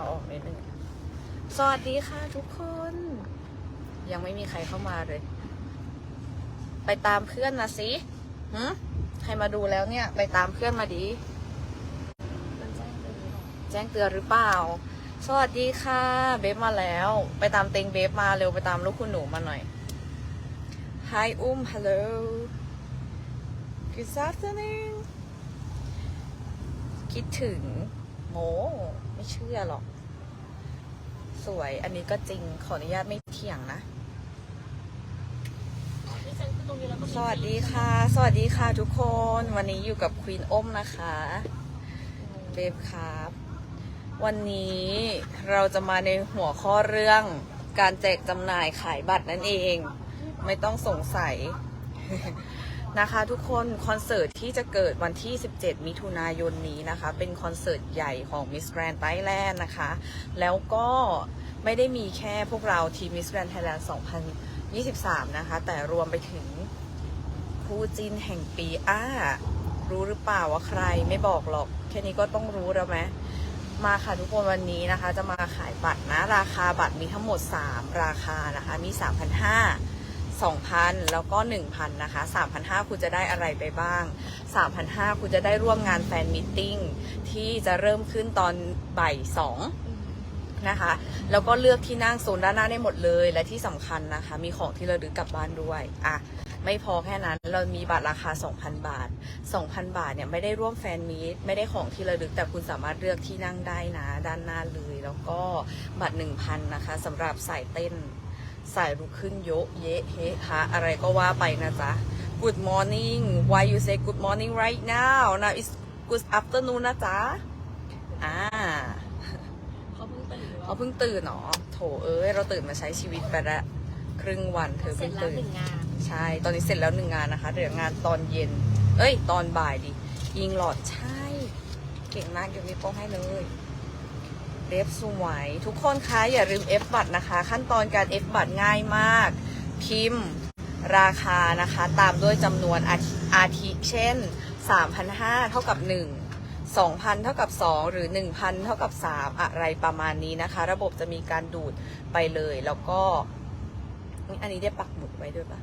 เอาออกนิดนึงสวัสดีค่ะทุกคน ยังไม่มีใครเข้ามาเลย ไปตามเพื่อนนะสิหืใครมาดูแล้วเนี่ย ไปตามเพื่อนมาดีมันแจ้งไปหรอแจ้งเตือนหรือเปล่า สวัสดีค่ะ เบฟมาแล้ว ไปตามเต็งเบฟมาเร็วไปตามลูกคุณหนูมาหน่อย Hi อุ้ม hello Good afternoon คิดถึงโม ไม่เชื่อหรอก สวยอันนี้ก็จริงขออนุญาตไม่เถียงนะที่ฉันคือตรงนี้แล้วก็มีสวัสดีค่ะ สวัสดีค่ะทุกคน วันนี้อยู่กับควีนอ้มนะคะเบฟครับ วันนี้เราจะมาในหัวข้อเรื่องการแจกจำหน่ายขายบัตรนั่นเอง ไม่ต้องสงสัย นะคะทุกคนคอนเสิร์ตที่จะเกิดวันที่ 17 มิถุนายนนี้นะคะ เป็นคอนเสิร์ตใหญ่ของ Miss Grand Thailand นะคะ แล้วก็ไม่ได้มีแค่พวกเราทีม Miss Grand Thailand 2023 นะคะ แต่รวมไปถึงคู่จินแห่งปีอ้า รู้หรือเปล่าว่าใครไม่บอกหรอก แค่นี้ก็ต้องรู้แล้วไหมมาค่ะทุกคนวันนี้นะคะ จะมาขายบัตรนะ ราคาบัตรมีทั้งหมด 3 ราคานะคะ มี 3,500 2,000 แล้วก็ 1,000 นะคะ 3,500 คุณจะได้อะไรไปบ้าง 3,500 คุณจะได้ร่วมงานแฟนมิทติ้งที่จะเริ่มขึ้นตอนบ่าย2อืมนะคะ แล้วก็เลือกที่นั่งโซนด้านหน้าได้หมดเลย และที่สำคัญนะคะ มีของที่ระลึกกลับบ้านด้วย อะ ไม่พอแค่นั้น เรามีบัตรราคา 2,000 บาท 2,000 บาทเนี่ยไม่ได้ร่วมแฟนมีตไม่ได้ของที่ระลึก แต่คุณสามารถเลือกที่นั่งได้นะ ด้านหน้าเลย แล้วก็บัตร 1,000 นะคะสำหรับสายเต้น สายลุกขึ้นโยะเยะเฮะฮะอะไรก็ว่าไปนะจ๊ะ Good morning why you say good morning right now now is good afternoon นะจ๊ะ อ่าเขาเพิ่งตื่นหรือเขาว่าเพิ่งตื่นเนาะโถเอ้ย เราตื่นมาใช้ชีวิตไปแล้วครึ่งวันเธอเสร็เพิ่จงแล้วตื่หนนึ่งงานใช่ ตอนนี้เสร็จแล้วหนึ่งงานนะคะ เดี๋ยวงานตอนเย็น เอ้ย ตอนบ่ายดิ ยิงหลอดใช่ เก่งมากเดี๋ยวมีโป้งให้เลย เล็บสวย ทุกคนคะอย่าลืม F บัตรนะคะ ขั้นตอนการ F บัตรง่ายมาก พิมพ์ราคานะคะ ตามด้วยจำนวนอาทิอาทิเช่น 3,500 เท่ากับ 1 2,000 เท่ากับ 2 หรือ 1,000 เท่ากับ 3 อะไรประมาณนี้นะคะ ระบบจะมีการดูดไปเลย แล้วก็นี่อันนี้ได้ปักหมุดไว้ด้วยปะ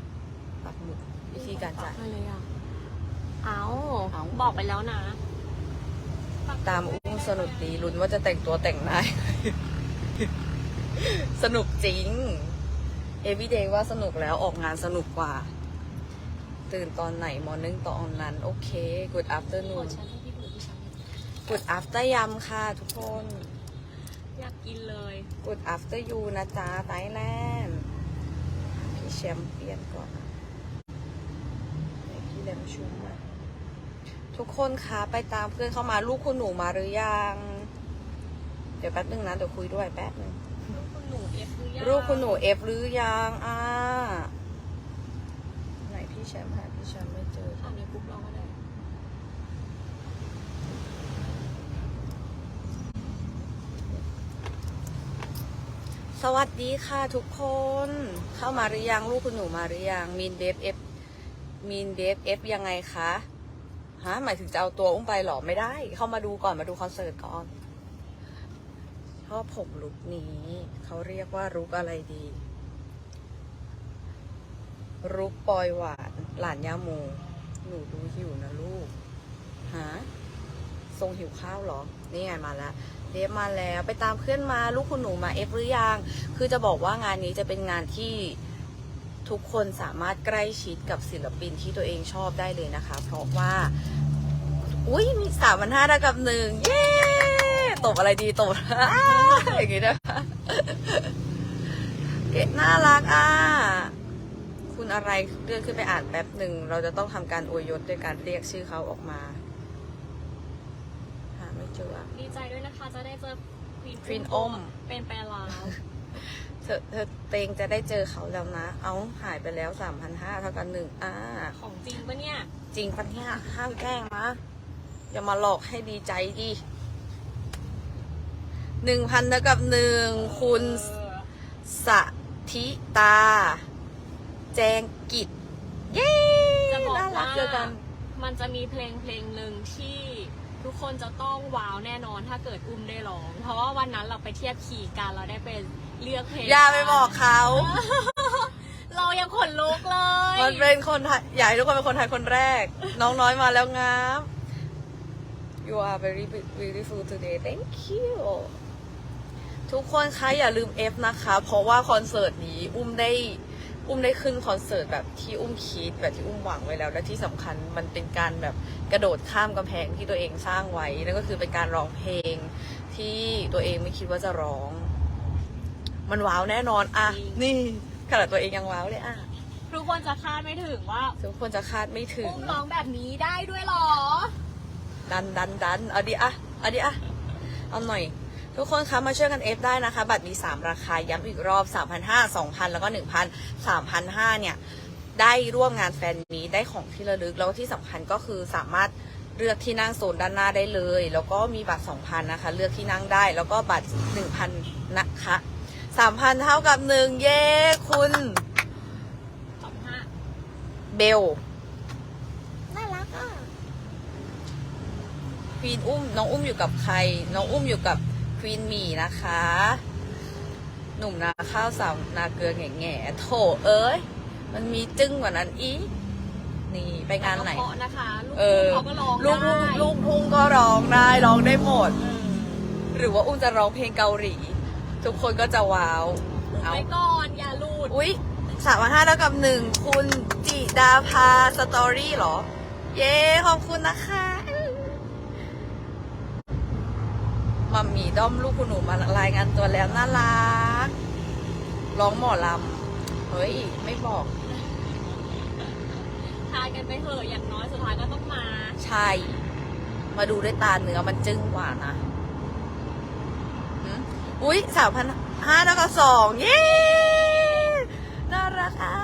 ปักหมุดวิธีการจ่าย อะไรเลยอะเอาเอ้าบอกไปแล้วนะ ตามอุ้ง สนุกดีลุ้นว่าจะแต่งตัวแต่งหน้าสนุกจริง everyday ว่าสนุกแล้วออกงานสนุกกว่า ตื่นตอนไหนมอร์นิ่งตอนนั้น โอเค good ส่ว afternoon นฉันให้พี่ดูที่ฉัน good after ยำค่ะทุกคน อยากกินเลย good after you นะจ๊ะไทยแลนด์พี่แชมป์เปลี่ยนก่อนนะไหนพี่แลมชุมมา ทุกคนคะไปตามเพื่อนเข้ามาลูกคุณหนูมาหรือยัง เดี๋ยวแป๊บนึงนะเดี๋ยวคุยด้วยแป๊บนึงลูกคุณหนูเอฟหรือยังลูกคุณหนูเอฟหรือยังอ่าไหนพี่แชมป์หาพี่แชมป์ไม่เจอทำในกรุ๊ปเราก็ได้สวัสดีค่ะทุกคนเข้ามาหรือยังลูกคุณหนูมาหรือยังมีนเดฟเอฟมีนเดฟเอฟยังไงคะ ฮะหมายถึงจะเอาตัวอุ้มไปหรอไม่ได้ เข้ามาดูก่อนมาดูคอนเสิร์ตก่อนชอบผมลุกนี้เขาเรียกว่าลุกอะไรดีลุกปอยหวานหลานยาโมหนูดูหิวนะลูกฮะทรงหิวข้าวหรอ นี่ไงมาแล้วเดฟมาแล้วไปตามเพื่อนมาลูกคุณหนูมาเอฟหรือยัง คือจะบอกว่างานนี้จะเป็นงานที่ ทุกคนสามารถใกล้ชิดกับศิลปินที่ตัวเองชอบได้เลยนะคะ เพราะว่า อุ้ยมีสามพันห้ากับหนึ่งเย้ตบอะไรดีตบอย่างงี้นะคะเกดน่ารักอะคุณอะไรเลื่อนขึ้นไปอ่านแป๊บหนึ่ง เราจะต้องทำการอวยยศด้วยการเรียกชื่อเขาออกมาหาไม่เจออะดีใจด้วยนะคะ จะได้เจอควีนอ้มเป็นแปลลาว เธอเธอเตงจะได้เจอเขาแล้วนะ เอาหายไปแล้วสามพันห้าเท่ากันหนึ่งอ่า ของจริงปะเนี่ย จริงปะเนี่ยห้ามแกล้งนะ อย่ามาหลอกให้ดีใจดิหนึ่งพันเท่ากับหนึ่งคุณเออสธิตา แจงกิจ เย้จะบอกน่ารัว่ากเจอกัน มันจะมีเพลงเพลงหนึ่งที่ทุกคนจะต้องว้าวแน่นอนถ้าเกิดอุ้มได้ร้อง เพราะว่าวันนั้นเราไปเทียบขี่กันเราได้ไป เลือกเพลงอย่าไปบอกเขา เรายังขนลุกเลย มันเป็นคนไทยอยากให้ทุกคนเป็นคนไทยคนแรก น้องน้อยมาแล้วงาม You are very beautiful today thank you ทุกคนคะอย่าลืม F นะคะ เพราะว่าคอนเสิร์ตนี้อุ้มได้อุ้มได้ขึ้นคอนเสิร์ตแบบที่อุ้มคิดแบบที่อุ้มหวังไว้แล้ว และที่สำคัญมันเป็นการแบบกระโดดข้ามกำแพงที่ตัวเองสร้างไว้นั่นก็คือเป็นการร้องเพลงที่ตัวเองไม่คิดว่าจะร้อง มันว้าวแน่นอนอะนี่ขนาดตัวเองยังว้าวเลยอะทุกคนจะคาดไม่ถึงว่าทุกคนจะคาดไม่ถึงอุ้มร้องแบบนี้ได้ด้วยเหรอ ดันดันดันเอาดิอะเอาดิอะเอาหน่อย ทุกคนคะมาช่วยกันเอฟได้นะคะ บัตรมี 3 ราคาย้ำอีกรอบ 3,500 2,000 แล้วก็ 1,000 3,500 เนี่ย ได้ร่วมงานแฟนมีตได้ของที่ระลึก แล้วที่สำคัญก็คือสามารถเลือกที่นั่งโซนด้านหน้าได้เลย แล้วก็มีบัตร 2,000 นะคะ เลือกที่นั่งได้ แล้วก็บัตร 1,000 นะคะ 3,000เท่ากับ1เย้คุณสองห้าเบลน่ารักอะควีนอุ้ม น้องอุ้มอยู่กับใคร น้องอุ้มอยู่กับควีนหมี่นะคะ หนุ่มนาข้าวสาวนาเกลือแง่แง่ๆโถเอ้ย มันมีจึ้งกว่านั้นอีกนี่ไปงานไหน เพราะนะคะลูกเออเขาก็ร้องลูกได้ทุ่งลูกทุ่งก็ร้องได้ร้องได้หมดเออหรือว่าอุ้มจะร้องเพลงเกาหลี ทุกคนก็จะว้าวเอาไว้ก่อนอย่าหลุดอุ๊ยสามพันห้าเท่ากับหนึ่งคุณจิดาภาสตอรี่เหรอ เย้ขอบคุณนะคะมัมมี่ด้อมลูกคุณหนูมารายงานตัวแล้วน่ารักร้องหมอลำเฮ้ย ไม่บอกทายกันไปเถอะอย่างน้อยสุดท้ายก็ต้องมา ใช่ มาดูด้วยตาเนื้อมันจึ้งกว่านะหืม อุ๊ยสามพันห้าเท่ากับสองเย้ น่ารักอะ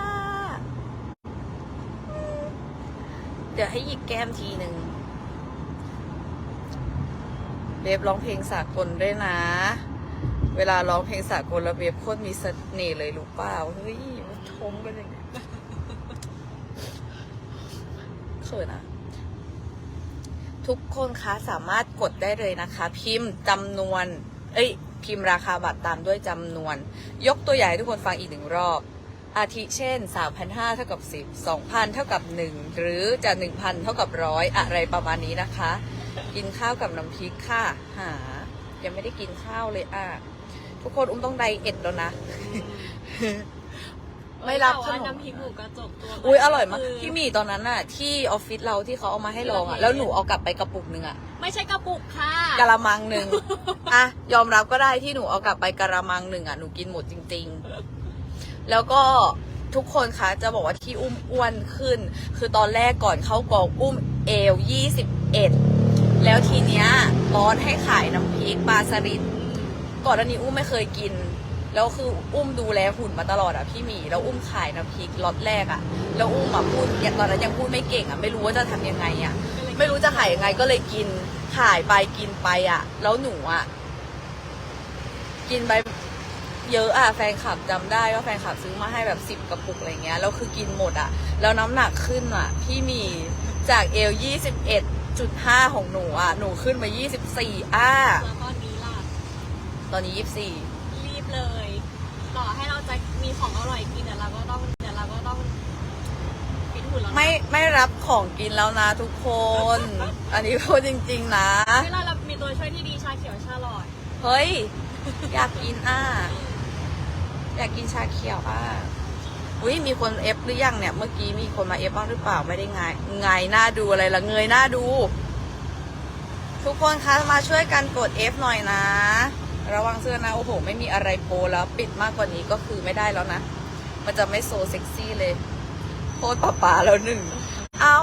เดี๋ยวให้หยิกแก้มทีหนึ่งเบฟร้องเพลงสากลด้วยนะ เวลาร้องเพลงสากลแล้วเบฟโคตรมีเสน่ห์เลยรู้เปล่า เฮ้ยมันชมกันอย่างเงี้ยเขินอะทุกคนคะสามารถกดได้เลยนะคะ พิมพ์จำนวน เอ้ย พิมพ์ราคาบัตรตามด้วยจำนวน ยกตัวอย่างให้ทุกคนฟังอีกหนึ่งรอบ อาทิเช่น 3,500 เท่ากับ 10 2,000 เท่ากับ 1 หรือจะ 1,000 เท่ากับร้อยอะไรประมาณนี้นะคะ กินข้าวกับน้ำพริกค่ะ หา ยังไม่ได้กินข้าวเลยอะ ทุกคนอุ้มต้องไดเอทแล้วนะ ไม่รับแต่ขว่านมน้ำพริกหมูกระจกตัวอุ้ยอร่อยมากคืพี่หมีตอนนั้นน่ะ ที่ออฟฟิศเราที่เขาเอามาให้ลองอะที่เราเห็นแล้วหนูเอากลับไปกระปุกหนึงอะไม่ใช่กระปุกค่ะกะละมังหนึ่งอะยอมรับก็ได้ที่หนูเอากลับไปกะละมังหนึ่งอะหนูกินหมดจริง ๆ แล้วก็ทุกคนคะจะบอกว่าที่อุ้มอ้วนขึ้น คือตอนแรกก่อนเข้ากองอุ้มเอวยี่สิบเอ็ดแล้วทีเนี้ยบอสให้ขายน้ำพริกปลาสลิดก่อนอันนี้อุ้มไม่เคยกิน แล้วคืออุ้มดูแลหุ่นมาตลอดอะพี่หมีแล้วอุ้มขายน้ำพริกล็อตแรกอะแล้วอุ้มอะพูดตอนนั้นยังพูดไม่เก่งอะไม่รู้ว่าจะทำยังไงอะไม่รู้จะขายยังไงก็เลยกินขายไปกินไปอะ แล้วหนูอะกินไปเยอะอะแฟนคลับจำได้ว่าแฟนคลับซื้อมาให้แบบสิบกระปุกอะไรเงี้ยแล้วคือกินหมดอะ แล้วน้ำหนักขึ้นอะ พี่มีจากเอลยี่สิบเอ็ดจุดห้าของหนูอะ หนูขึ้นมายี่สิบสี่อะแล้วตอนนี้ล่ะ ตอนนี้ยี่สิบสี่รีบเลย ต่อให้เราจะมีของอร่อยกินเดี๋ยวเราก็ต้องเดี๋ยวเราก็ต้องฟิตหุ่นแล้วนะไม่ไม่รับของกินแล้วนะทุกคน อันนี้พูดจริง ๆ นะ เวลาเรามีตัวช่วยที่ดีชาเขียวชาลอดเฮ้ย อยากกินอะ อยากกินชาเขียวอะอุ้ยมีคนเอฟหรือยังเนี่ย เมื่อกี้มีคนมาเอฟบ้างหรือเปล่าไม่ได้ไงไงายหน้าดูอะไรละเงยหน้าดู ทุกคนคะมาช่วยกันกด F หน่อยนะ ระวังเสื้อนะโอ้โห ไม่มีอะไรโปแล้วปิดมากกว่านี้ก็คือไม่ได้แล้วนะ มันจะไม่โซเซ็กซี่เลยโคตรป่าป่าๆแล้วหนึ่งเอา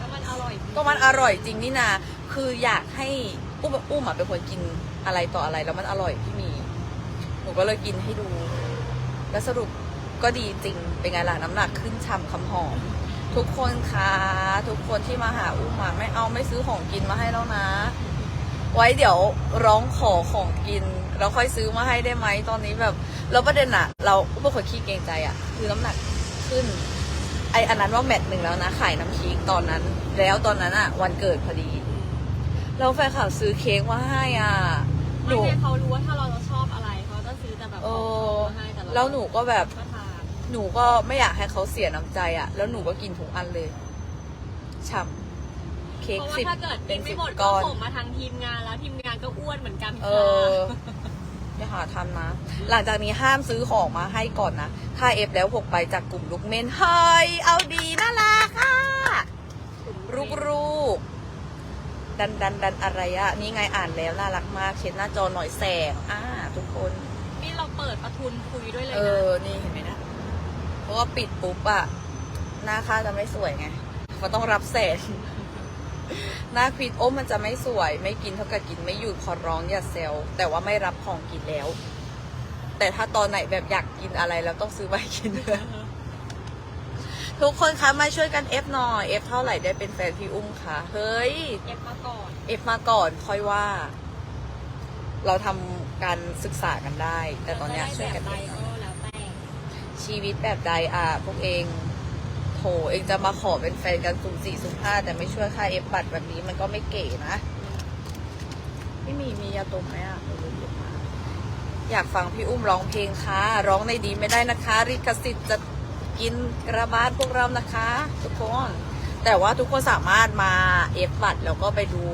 ก็มันอร่อยก็มันอร่อยจริงนี่นาคืออยากให้อุ้มอุ้มอะเป็นคนกินอะไรต่ออะไรแล้วมันอร่อยพี่หมีหนูก็เลยกินให้ดู แล้วสรุปก็ดีจริงเป็นไงล่ะน้ำหนักขึ้นฉ่ำคำหอม ทุกคนคะทุกคนที่มาหาอุ้มอะไม่เอาไม่ซื้อของกินมาให้แล้วนะ ไว้เดี๋ยวร้องขอของกิน แล้วค่อยซื้อมาให้ได้ไหมตอนนี้แบบแล้วประเด็นอะเราอุ้มเป็นคนขี้เกรงใจอะคือน้ำหนักขึ้น ไออันนั้นว่าแมตช์หนึ่งแล้วนะขายน้ำพริกตอนนั้น แล้วตอนนั้นอะวันเกิดพอดีแล้วแฟนคลับซื้อเค้กมาให้อะหไม่นูไงเขารู้ว่าถ้าเราจะชอบอะไรเขาจะซื้อแต่แบบเอของอมาให้แต่เราแล้วหนูก็แบบก็ทานหนูก็ไม่อยากให้เขาเสียน้ำใจอะแล้วหนูก็กินทุกอันเลยฉ่ำเค้กเพราะว่าสิบถ้าเกิดเป็กินนสิไม่บหมดก็ก้อนส่งมาทางทีมงานแล้วทีมงานก็อ้วนเหมือนกันเอค่ะออย่าหาทำนะ หลังจากนี้ห้ามซื้อของมาให้ก่อนนะ ถ้าเอฟแล้วหกไปจากกลุ่มลูกเมนเฮ้ยเอาดีน่ารักค่ะรูปรูปดันดันดันอะไรอะนี่ไงอ่านแล้วน่ารักมากเช็ดหน้าจอหน่อยแสงอ่าทุกคน นี่เราเปิดประทุนคุยด้วยเลยเอนะอนี่เห็นไหมนะ เพราะว่าปิดปุ๊บอะหน้าค่าจะไม่สวยไงเขาต้องรับแสง หน้าควิดโอ้มันจะไม่สวย ไม่กินเท่ากับกินไม่หยุดขอร้องอย่าเซลแต่ว่าไม่รับของกินแล้ว แต่ถ้าตอนไหนแบบอยากกินอะไรเราต้องซื้อไปกินเลยทุกคนคะมาช่วยกันเอฟหน่อยเอฟเท่าไหร่ได้เป็นแฟนพี่อุ้มคะเฮ้ยเก็บมาก่อนเอฟมาก่อนค่อยว่า เราทำการศึกษากันได้ แต่ตอนเนี้ยช่วยกันจะเอได้ฟแบบใดก็แล้วแต่ชีวิตแบบใดอะพวกเอง โถเองจะมาขอเป็นแฟนกันสุ่มสี่สุ่มห้าแต่ไม่ช่วยค่าเอฟบัตรแบบนี้มันก็ไม่เก๋นะ ไม่มีมียาตมไหมอะเออเก็บมาอยากฟังพี่อุ้มร้องเพลงค่ะร้องในดีไม่ได้นะคะ ริขสิทธิ์จะกินกระบาดพวกเรานะคะ ทุกคน แต่ว่าทุกคนสามารถมาเอฟบัตรแล้วก็ไปดู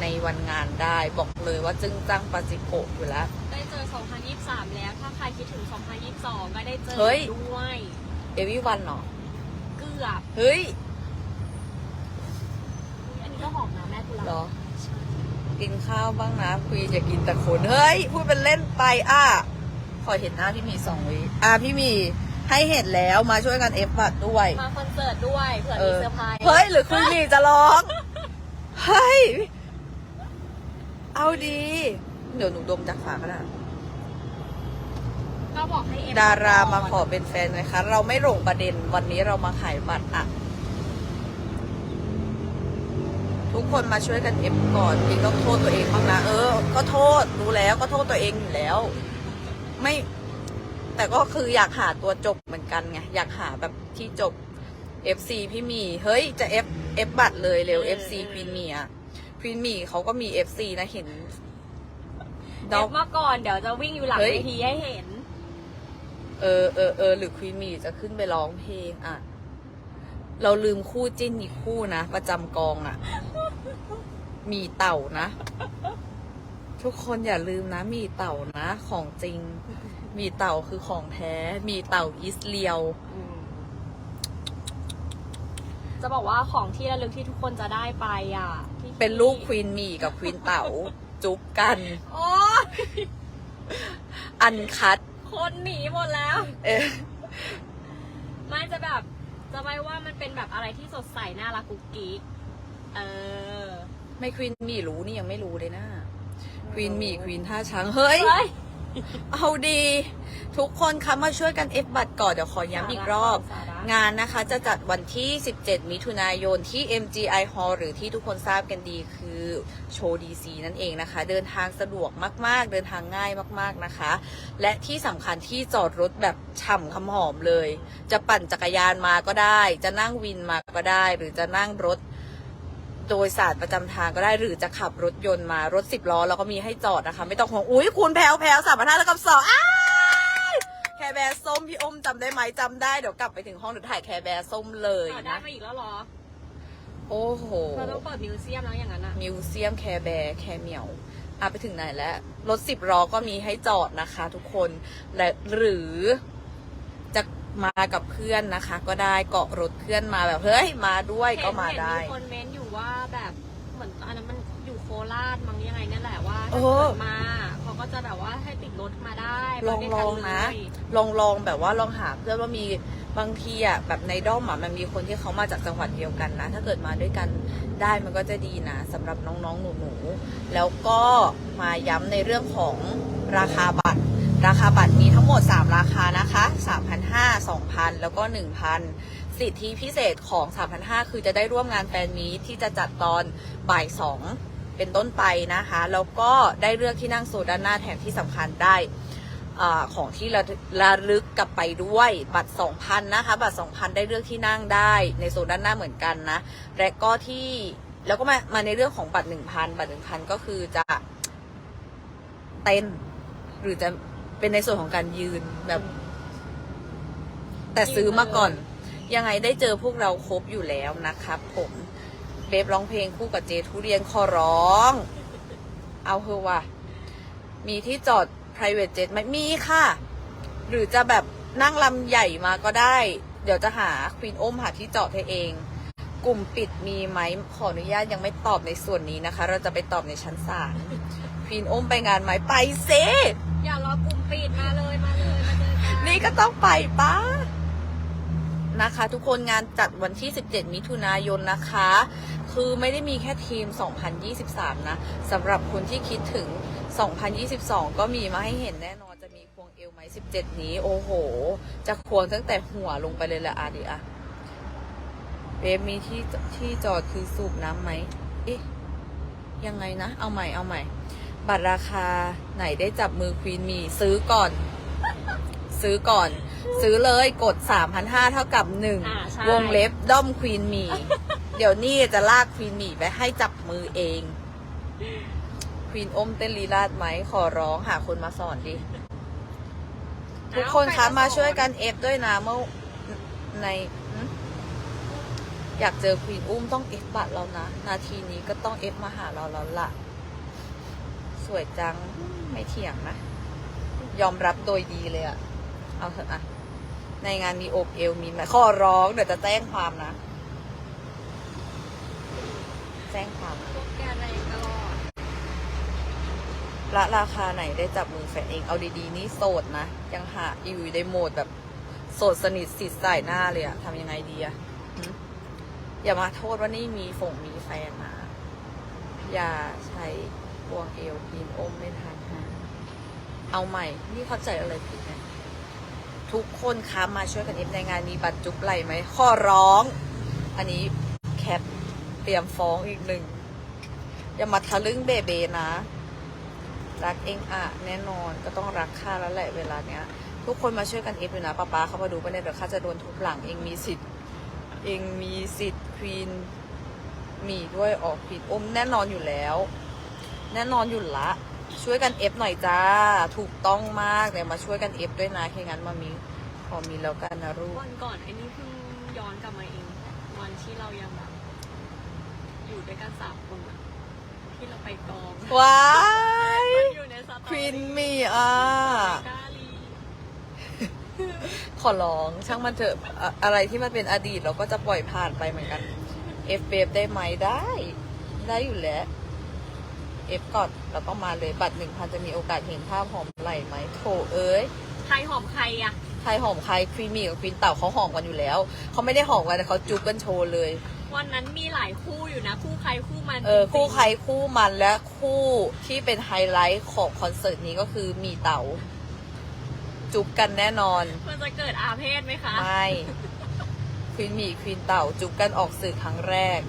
ในวันงานได้บอกเลยว่าจึงจังปาจิโกะอยู่แล้ว ได้เจอ 2023 แล้ว ถ้าใครคิดถึง 2022 ก็ได้เจอเฮ้ยด้วย เอวิวันเนาะ เกือบเฮ้ยอันนี้ก็หอมนะแม่กุหลาบเหรอกินข้าวบ้างนะคุยอย่ากินแต่คนเฮ้ย พูดเป็นเล่นไปอะขอเห็นหน้าพี่หมีสองวิอะพี่หมีให้เห็นแล้วมาช่วยกันเอฟบัตรด้วย มาคอนเสิร์ตด้วยเผื่อมีเซอร์ไพรส์เฮ้ย หรือคุณหมีจะร้อง เฮ้ย เอาดี เดี๋ยวหนูดมจากฝาก็ได้ก็บอกให้เอฟ ดารามาขอเป็นแฟนไหมคะ เราไม่หลงประเด็นวันนี้เรามาขายบัตรอะทุกคนมาช่วยกันเอฟก่อนเองต้องโทษตัวเองบ้างนะเออ ก็โทษรู้แล้วก็โทษตัวเองอยู่แล้ว ไม่ แต่ก็คืออยากหาตัวจบเหมือนกันไงอยากหาแบบที่จบ FC พี่มี เฮ้ยจะ F F บัตรเลยเร็ว FC ควีนมีอะควีนมีเขาก็มี FC นะเห็นเอดอกฟมาก่อนเดี๋ยวจะวิ่งอยู่หลังเวทีให้เห็น เออเออเออหรือควีนมีจะขึ้นไปร้องเพลงอะ เราลืมคู่จิ้นอีกคู่นะ ประจำกองอะ มีเต่านะ ทุกคนอย่าลืมนะ มีเต่านะ ของจริง มีเต่าคือของแท้ มีเต่าอิสเลียว จะบอกว่าของที่ระลึกที่ทุกคนจะได้ไปอะที่เป็นลูกควีนมีกับควีนเต่า จุ๊บกัน โอ้ยอันคัด คนหนีหมดแล้ว เออไม่จะแบบ จะไม่ว่ามันเป็นแบบอะไรที่สดใสน่ารักกุ๊กกิ๊กเออ ไม่ควีนมีรู้นี่ยังไม่รู้เลยนะควีนมีควีนท่าช้างเฮ้ย เฮ้ย เอาดี ทุกคนคะมาช่วยกันเอฟบัตรก่อนเดี๋ยวขอย้ำอีกรอบสาระงานนะคะจะจัดวันที่ 17 มิถุนายนที่ MGI Hall หรือที่ทุกคนทราบกันดีคือโชว์ดีซีนั่นเองนะคะ เดินทางสะดวกมาก ๆ เดินทางง่ายมาก ๆนะคะ และที่สำคัญที่จอดรถแบบฉ่ำคำหอมเลย จะปั่นจักรยานมาก็ได้ จะนั่งวินมาก็ได้ หรือจะนั่งรถ โดยสารประจำทางก็ได้หรือจะขับรถยนต์มารถสิบล้อเราก็มีให้จอดนะคะ ไม่ต้องห่วงอุ้ยคุณแพลวแพลวสามพันห้าแล้วกับสองอ้ายแคร์แบร์ส้มพี่อมจำได้ไหมจำได้เดี๋ยวกลับไปถึงห้องเดี๋ยวถ่ายแคร์แบร์ส้มเลยอะได้นะมาอีกแล้วเหรอโอ้โหเราต้องเปิดมิวเซียมแล้วอย่างนั้นอะมิวเซียมแคร์แบร์แคร์เหมียวอะไปถึงไหนแล้วรถสิบล้อก็มีให้จอดนะคะทุกคนและหรือจะมากับเพื่อนนะคะ ก็ได้เกาะรถเพื่อนมาแบบเฮ้ยมาด้วยก็มาได้เห็นมีคนเม้นอยู่ ว่าแบบเหมือนอันนั้นมันอยู่โคราชมั้งยังไงนั่นแหละว่าเอถ้าอเกิดมาเขาก็จะแบบว่าให้ติดรถมาได้ลองมาด้วยลกัองนะเลยลองลองแบบว่าลองหาเพื่อนว่ามีบางทีอะแบบในด้อมอะมันมีคนที่เขามาจากจังหวัดเดียวกันนะ ถ้าเกิดมาด้วยกันได้มันก็จะดีนะสำหรับน้องๆหนูๆแล้วก็มาย้ำในเรื่องของราคาบัตร ราคาบัตรมีทั้งหมด 3 ราคานะคะ 3,500 2,000 แล้วก็ 1,000 สิทธิพิเศษของ 3,500 คือจะได้ร่วมงานแฟนมีที่จะจัดตอนบ่าย 2 เป็นต้นไปนะคะ แล้วก็ได้เลือกที่นั่งโซนด้านหน้าแถมที่สำคัญได้อของที่ระระลึกกลับไปด้วย บัตร 2,000 นะคะ บัตร 2,000 ได้เลือกที่นั่งได้ในโซนด้านหน้าเหมือนกันนะ และก็ที่แล้วก็มามาในเรื่องของบัตรหนึ่งพันบัตรหนึ่งพันก็คือจะเต้น หรือจะเป็นในส่วนของการยืนแบบ แต่ซื้อมาก่อน ยังไงได้เจอพวกเราครบอยู่แล้วนะครับผมเบฟร้องเพลงคู่กับเจทุเรียนขอร้อง เอาเถอะว่ะมีที่จอด private jet ไหมมีค่ะ หรือจะแบบนั่งลำใหญ่มาก็ได้ เดี๋ยวจะหาควีนอ้มหาที่จอดให้เอง กลุ่มปิดมีไหมขออนุญาตยังไม่ตอบในส่วนนี้นะคะ เราจะไปตอบในชั้นศาลควีนอ้มไปงานไหมไปเซอย่ารอกลุ่มปิดมาเลยมาเลยมาเจอกันนี่ก็ต้องไปป้า นะคะ ทุกคนงานจัดวันที่ 17 มิถุนายนนะคะ คือไม่ได้มีแค่ทีม 2023 นะสำหรับคนที่คิดถึง 2022 ก็มีมาให้เห็นแน่นอนจะมีควงเอวไหม17 นี้ โอ้โห จะควงตั้งแต่หัวลงไปเลยละอะดิอะเบฟมีที่ที่จอดคือสูบน้ำไหมเอ๊ะยังไงนะ เอาใหม่เอาใหม่ บัตรราคาไหนได้จับมือควีนมีซื้อก่อน ซื้อก่อน ซื้อเลยกด 3,500 เท่ากับ อ่าใช่ 1 วงเล็บด้อมควีนหมี เดี๋ยวนี่จะลากควีนหมีไปให้จับมือเองควีนอมเต้นลีลาดไหมขอร้องหาคนมาสอนดิ ทุกคนคะมาช่วยกันเอฟด้วยนะเมื่อในหึอยากเจอควีนอุ้มต้องเอฟบัตรเรานะ นาทีนี้ก็ต้องเอฟมาหาเราแล้วล่ะ สวยจังไม่เถียงนะ ยอมรับโดยดีเลยอะเอาเถอะอะ ในงานมีโอบเอวมีไหมข้อร้องเดี๋ยวจะแจ้งความนะ แจ้งความนะพวกแกอะไรตลอดละราคาไหนได้จับมือแฟนเองเอาดีๆ นี่โสดนะ ยังหาอยู่ในโหมดแบบโสดสนิทสิทธิ์ใส่หน้าเลยอะทำยังไงดีอะหึอย่ามาโทษว่านี่มีฝงมีแฟนนะ อย่าใช้พวงเอวพีนอมไม่ทันฮะเอาใหม่ นี่เข้าใจอะไรผิดไหม ทุกคนคะมาช่วยกันเอฟในงานมีบัตรจุ๊บไหลไหมข้อร้อง อันนี้แคปเตรียมฟ้องอีกหนึ่ง อย่ามาทะลึ่งเบเบนะ รักเองอะแน่นอนก็ต้องรักค่าแล้วแหละเวลาเนี้ย ทุกคนมาช่วยกันเอฟเลยนะป้าป้าเขามาดูปะเนี่ยเดี๋ยวข้าจะโดนทุบหลังเองมีสิทธิ์เองมีสิทธิ์ควีนมีด้วยออกผิดอมแน่นอนอยู่แล้ว แน่นอนอยู่ละ ช่วยกันเอฟหน่อยจ้า ถูกต้องมากเดี๋ยวมาช่วยกันเอฟด้วยนะแค่งั้นมามีพอมีแล้วกันนะลูกวันก่อนไอ้นี่เพิ่งย้อนกลับมาเอง วันที่เรายังแบบอยู่ด้วยกันสามคนอะที่เราไปกองว้ายอยู่ในสตอรี่ควีนมีอะ กาลีขอร้องช่างมันเถอะอะอะไรที่มันเป็นอดีตเราก็จะปล่อยผ่านไปเหมือนกันเอฟเบฟได้ไหมได้ ได้อยู่แล้ว เอฟก่อนแล้วก็มาเลยบัตรหนึ่งพันจะมีโอกาสเห็นภาพหอมไหลไหมโถเอ้ยใครหอมใครอะใครหอมใครควีนมีกับควีนเต่าเขาหอมกันอยู่แล้วเขาไม่ได้หอมกันแต่เขาจุ๊บกันโชว์เลย วันนั้นมีหลายคู่อยู่นะ คู่ใครคู่มันเออจงๆคู่ใครคู่มันและคู่ที่เป็นไฮไลท์ของคอนเสิร์ตนี้ก็คือมีเต่าจุ๊บกันแน่นอนมันจะเกิดอาเพศไหมคะไม่ควีนหมีควีนเต่าจุบกันออกสื่อครั้งแรก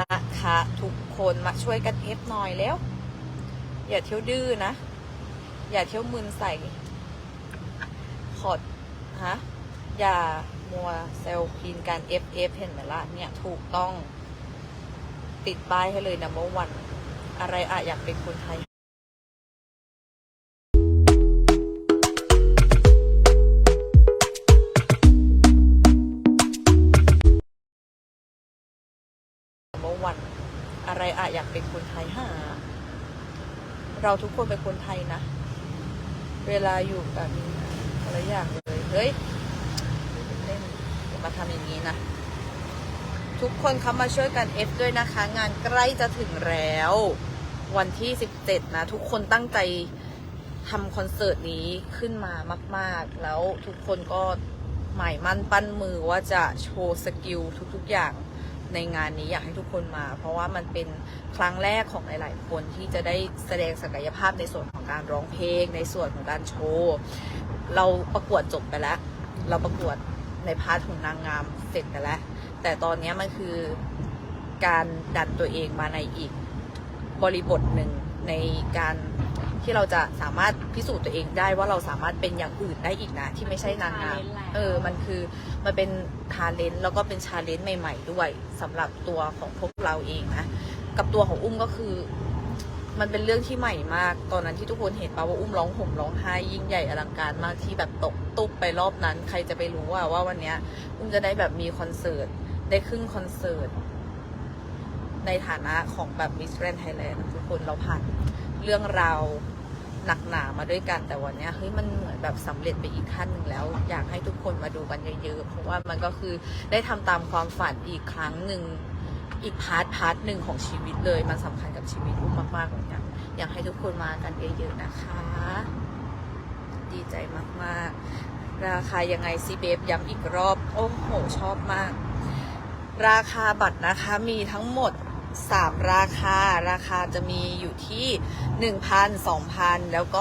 นะคะทุกค นมาช่วยกันเอฟหน่อยแล้ว อย่าเที่ยวดื้อนะ อย่าเที่ยวมึนใส่ ขอดฮะอย่ามัวเซลคีนการเอฟเห็นไหมล่ะเนี่ยถูกต้องติดป้ายให้เลยนะเมื่อวัน อะไรอะอยากเป็นคนไทย อะไรอะอยากเป็นคนไทยหาเราทุกคนเป็นคนไทยนะ เวลาอยู่กันอะไรอย่างเลยเฮ้ยเล่นมาทำอย่างนี้นะทุกคนคะมาช่วยกันเอฟด้วยนะคะ งานใกล้จะถึงแล้ว วันที่ 17 นะ ทุกคนตั้งใจทำคอนเสิร์ตนี้ขึ้นมามาก ๆ แล้วทุกคนก็หมายมั่นปั้นมือว่าจะโชว์สกิลทุก ๆ อย่าง ในงานนี้อยากให้ทุกคนมา เพราะว่ามันเป็นครั้งแรกของหลาย ๆ คนที่จะได้แสดงศักยภาพในส่วนของการร้องเพลง ในส่วนของการโชว์ เราประกวดจบไปแล้ว เราประกวดในพาร์ทของนางงามเสร็จไปแล้ว แต่ตอนนี้มันคือการดันตัวเองมาในอีกบริบทหนึ่งในการ ที่เราจะสามารถพิสูจน์ตัวเองได้ว่าเราสามารถเป็นอย่างอื่นได้อีกนะ ที่ไม่ใช่นางงาม challenge แหละเออมันคือมันเป็นทาเลนต์แล้วก็เป็นชาเลนจ์ใหม่ ๆ ด้วยสำหรับตัวของพวกเราเองนะกับตัวของอุ้มก็คือ มันเป็นเรื่องที่ใหม่มาก ตอนนั้นที่ทุกคนเห็นปะว่าอุ้มร้องห่มร้องไห้ยิ่งใหญ่อลังการมากที่แบบตกตุ๊บไปรอบนั้น ใครจะไปรู้ว่าว่าวันเนี้ยอุ้มจะได้แบบมีคอนเสิร์ตได้ขึ้นคอนเสิร์ตในฐานะของแบบ Miss Grand Thailand ทุกคนเราผ่านเรื่องราว หนักหนามาด้วยกันแต่วันนี้เฮ้ยมันเหมือนแบบสำเร็จไปอีกขั้นหนึ่งแล้ว อยากให้ทุกคนมาดูกันเยอะๆเพราะว่ามันก็คือได้ทำตามความฝันอีกครั้งหนึ่งอีกพาร์ทพาร์ทหนึ่งของชีวิตเลยมันสำคัญกับชีวิตอุ้มมากๆเหมือนกันอยากให้ทุกคนมากันเยอะๆนะคะ ดีใจมากๆ ราคายังไงซีเบฟย้ำอีกรอบ โอ้โหชอบมาก ราคาบัตรนะคะมีทั้งหมด 3ราคา ราคาจะมีอยู่ที่1,000 2,000แล้วก็